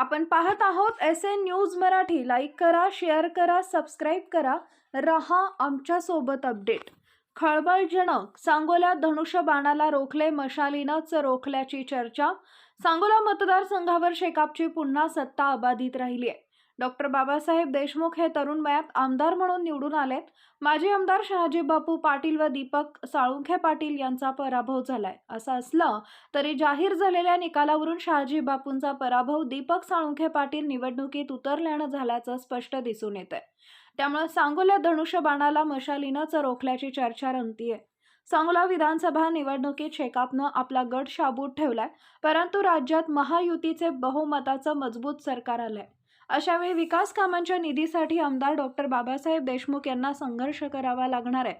आपण पाहत आहोत S N news Marathi. Like करा शेअर करा सबस्क्राईब करा. रहा आमच्यासोबत अपडेट खळबळजनक सांगोल्यात धनुष्यबाणाला रोखले मशालीनंच रोखल्याची चर्चा. सांगोला मतदारसंघावर शेकापची पुन्हा सत्ता अबाधित राहिली आहे डॉक्टर बाबासाहेब देशमुख हे तरुण वयात आमदार म्हणून निवडून आलेत. माजी आमदार शहाजी बापू पाटील व दीपक साळुंखे पाटील यांचा पराभव झालाय. असं असलं तरी जाहीर झालेल्या निकालावरून शहाजी बापूंचा पराभव दीपक साळुंखे पाटील निवडणुकीत उतरल्यानं झाल्याचं स्पष्ट दिसून येत आहे त्यामुळे सांगोल्या धनुष्यबाणाला मशालीनंच रोखल्याची चर्चा रंगतीये. सांगोला विधानसभा निवडणुकीत शेकापनं आपला गट शाबूत ठेवलाय परंतु राज्यात महायुतीचे बहुमताचं मजबूत सरकार आलंय. अशावेळी विकास कामांच्या निधीसाठी आमदार डॉक्टर बाबासाहेब देशमुख यांना संघर्ष करावा लागणार आहे.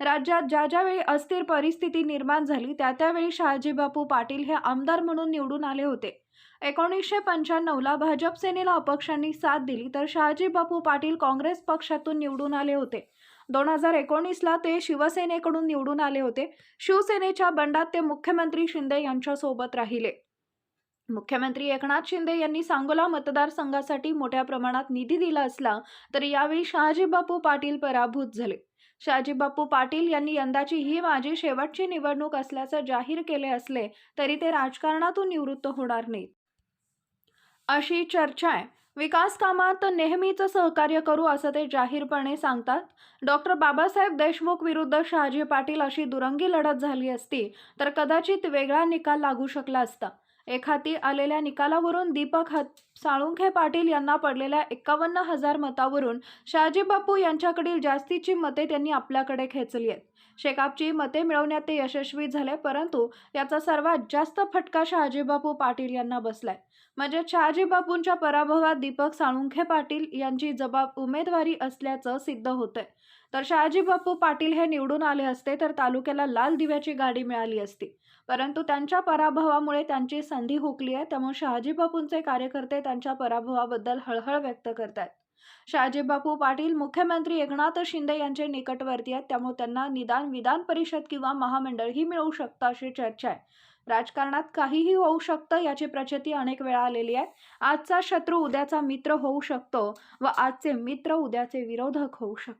राज्यात ज्या ज्यावेळी अस्थिर परिस्थिती निर्माण झाली त्या त्यावेळी शहाजीबापू पाटील हे आमदार म्हणून निवडून आले होते. एकोणीसशे पंच्याण्णवला भाजप सेनेला अपक्षांनी साथ दिली तर शहाजीबापू पाटील काँग्रेस पक्षातून निवडून आले होते. दोन हजार एकोणीसला ते शिवसेनेकडून निवडून आले होते. शिवसेनेच्या बंडात ते मुख्यमंत्री शिंदे यांच्यासोबत राहिले. मुख्यमंत्री एकनाथ शिंदे यांनी सांगोला मतदारसंघासाठी मोठ्या प्रमाणात निधी दिला असला तरी यावेळी शहाजी बापू पाटील पराभूत झाले. शहाजी बापू पाटील यांनी यंदाची ही माझी शेवटची निवडणूक असल्याचं जाहीर केले असले तरी ते राजकारणातून निवृत्त होणार नाहीत. अशी चर्चा आहे. विकास कामात नेहमीच सहकार्य करू असं ते जाहीरपणे सांगतात. डॉक्टर बाबासाहेब देशमुख विरुद्ध शहाजी पाटील अशी दुरंगी लढत झाली असती तर कदाचित वेगळा निकाल लागू शकला असता. एखाती आलेल्या निकालावरून दीपक हत साळुंखे पाटील यांना पडलेल्या एकावन्न हजार मतावरून शहाजी बापू यांच्याकडील जास्तीची मते त्यांनी आपल्याकडे खेचली आहेत. शेकापची मते मिळवण्यात ते यशस्वी झाले परंतु याचा सर्वात जास्त फटका शहाजीबापू पाटील यांना बसलाय. म्हणजे शहाजीबापूंच्या पराभवात दीपक साळुंखे पाटील यांची जबाब उमेदवारी असल्याचं सिद्ध होतंय. तर शहाजीबापू पाटील हे निवडून आले असते तर तालुक्याला लाल दिव्याची गाडी मिळाली असती. परंतु त्यांच्या पराभवामुळे त्यांची संधी हुकली आहे त्यामुळे शहाजीबापूंचे कार्यकर्ते त्यांच्या पराभवाबद्दल हळहळ व्यक्त करतात. शहाजीबापू पाटील मुख्यमंत्री एकनाथ शिंदे यांचे निकटवर्ती आहेत. त्यामुळे त्यांना निदान विधान परिषद किंवा महामंडळ ही मिळू शकतं अशी चर्चा आहे. राजकारणात काहीही होऊ शकतं याची प्रचिती अनेक वेळा आलेली आहे. आजचा शत्रू उद्याचा मित्र होऊ शकतो व आजचे मित्र उद्याचे विरोधक होऊ शकतात.